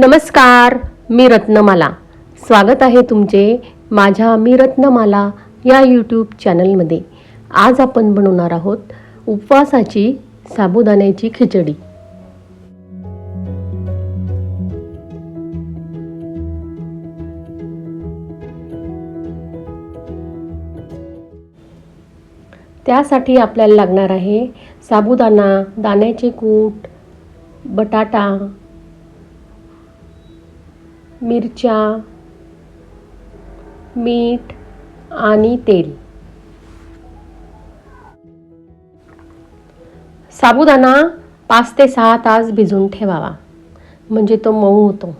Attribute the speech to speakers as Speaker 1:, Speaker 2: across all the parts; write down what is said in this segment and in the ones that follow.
Speaker 1: नमस्कार मी रत्नमाला. स्वागत आहे तुमचे माझ्या मी रत्नमाला या यूट्यूब चॅनलमध्ये आज आपण बनवणार आहोत उपवासाची साबुदाण्याची खिचडी. त्यासाठी आपल्याला लागणार आहे साबुदाणा दाण्याचे कूट बटाटा मिरच्या मीठ आणि तेल. साबुदाणा पाच ते सहा तास भिजून ठेवावा. म्हणजे तो मऊ होतो.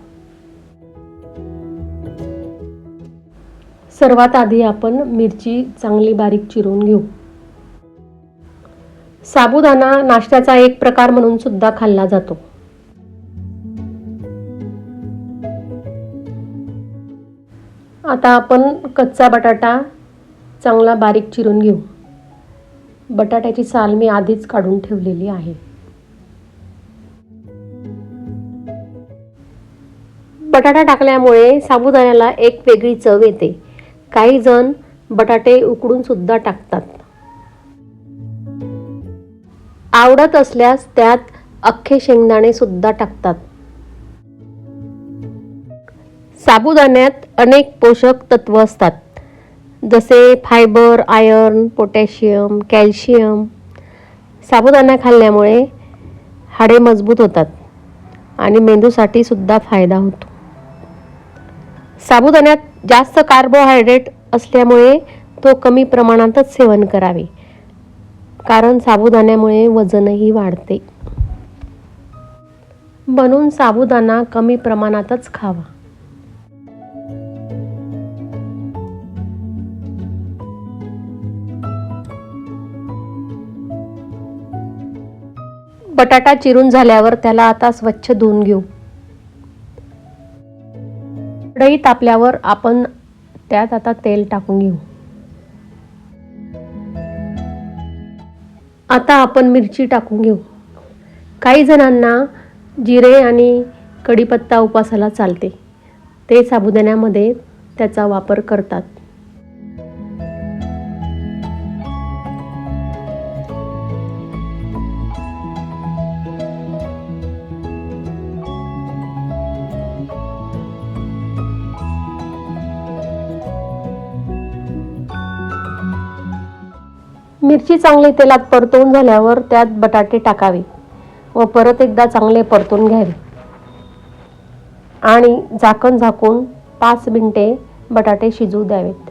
Speaker 1: सर्वात आधी आपण मिरची चांगली बारीक चिरून घेऊ. साबुदाणा नाश्त्याचा एक प्रकार म्हणून सुद्धा खाल्ला जातो. आता आपण कच्चा बटाटा चांगला बारीक चिरून घेऊ. बटाट्याची साल मी आधीच काढून ठेवलेली आहे. बटाटा टाकल्यामुळे साबुदाण्याला एक वेगळी चव येते. काही जण बटाटे उकडून सुद्धा टाकतात. आवडत असल्यास त्यात अख्खे शेंगदाणे सुद्धा टाकतात. साबुदाण्यात अनेक पोषक तत्व असतात जसे फायबर आयर्न पोटॅशियम कॅल्शियम. साबुदाणा खाल्ल्यामुळे हाडे मजबूत होतात आणि मेंदूसाठी सुद्धा फायदा होतो. साबुदाण्यात जास्त कार्बोहायड्रेट असल्यामुळे तो कमी प्रमाणातच सेवन करावे कारण साबुदाण्यामुळे वजनही वाढते. म्हणून साबुदाणा कमी प्रमाणातच खावा. बटाटा चिरून झाल्यावर त्याला आता स्वच्छ धुवून घेऊ. कढई तापल्यावर आपण त्यात आता तेल टाकून घेऊ. आता आपण मिरची टाकून घेऊ. काही जणांना जिरे आणि कढीपत्ता उपासाला चालते. ते साबुदाण्यामध्ये त्याचा वापर करतात. मिरची चांगली तेलात परतवून झाल्यावर त्यात बटाटे टाकावे व परत एकदा चांगले परतून घ्यावे. आणि झाकण झाकून पाच मिनटे बटाटे शिजू द्यावेत.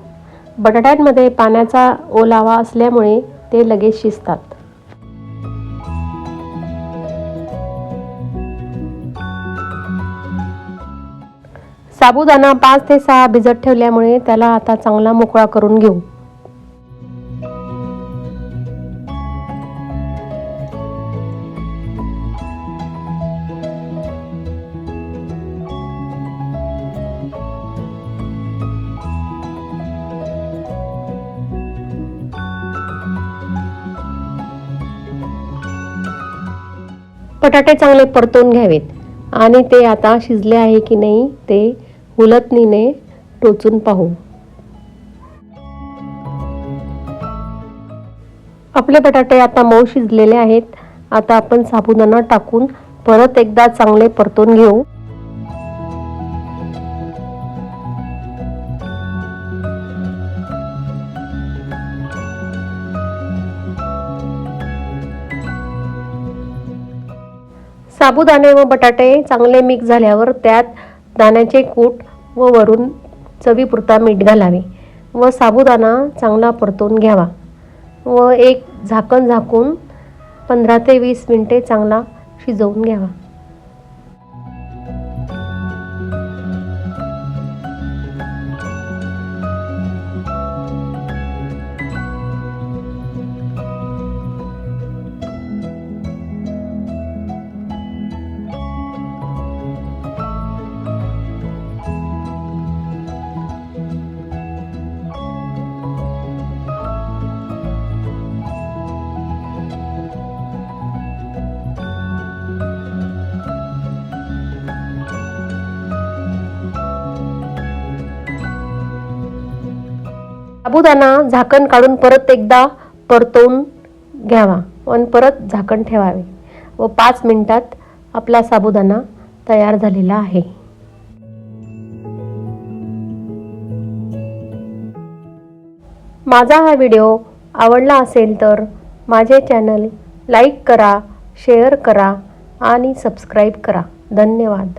Speaker 1: बटाट्यांमध्ये पाण्याचा ओलावा असल्यामुळे ते लगेच शिजतात. साबुदाणा पाच ते सहा भिजत ठेवल्यामुळे त्याला आता चांगला मोकळा करून घेऊ. बटाटे चांगले परतून घ्यावेत. आणि ते आता शिजले आहे की नाही ते हुलतनीने टोचून पाहू. आपले बटाटे आता मऊ शिजलेले आहेत. आता आपण साबुदाणा टाकून परत एकदा चांगले परतून घेऊ. साबुदाणे व बटाटे चांगले मिक्स झाल्यावर त्यात दाण्याचे कूट व वरून चवीपुरता मीठ घालावे व साबुदाणा चांगला परतून घ्यावा व एक झाकण झाकून पंधरा ते वीस मिनटे चांगला शिजवून घ्यावा. साबुदाणा झाकण काढून परत एकदा परतवून घ्यावा. आणि परत झाकण ठेवावे. व पाच मिनिटात आपला साबुदाणा तयार झालेला आहे. माझा हा व्हिडिओ आवडला असेल तर माझे चॅनल लाईक करा शेअर करा आणि सबस्क्राईब करा. धन्यवाद.